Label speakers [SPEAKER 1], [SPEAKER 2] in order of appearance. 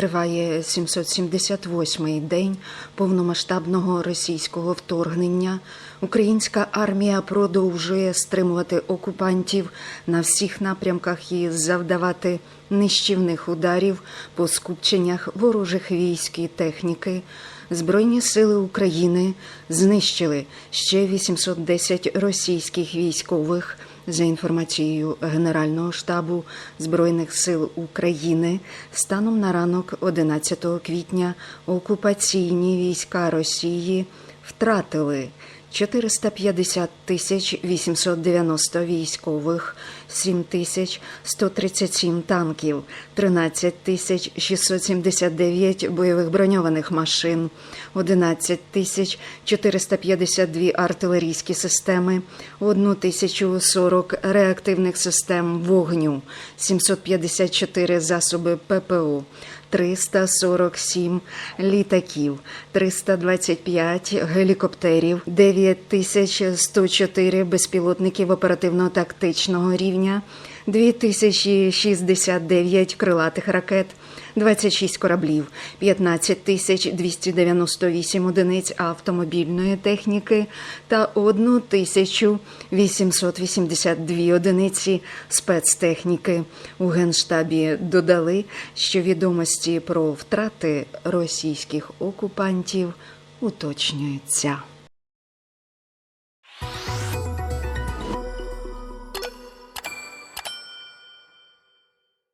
[SPEAKER 1] Триває 778-й день повномасштабного російського вторгнення. Українська армія продовжує стримувати окупантів на всіх напрямках і завдавати нищівних ударів по скупченнях ворожих військ і техніки. Збройні сили України знищили ще 810 російських військових. За інформацією Генерального штабу Збройних сил України, станом на ранок 11 квітня окупаційні війська Росії втратили 450 тисяч 890 військових, 7 тисяч 137 танків, 13 тисяч 679 бойових броньованих машин, 11 тисяч 452 артилерійські системи, 1 тисячу 40 реактивних систем вогню, 754 засоби ППО, 347 літаків, 325 гелікоптерів, 9104 безпілотників оперативно-тактичного рівня, 2069 крилатих ракет, 26 кораблів, 15 тисяч 298 одиниць автомобільної техніки та 1 тисячу 882 одиниці спецтехніки. У Генштабі додали, що відомості про втрати російських окупантів уточнюються.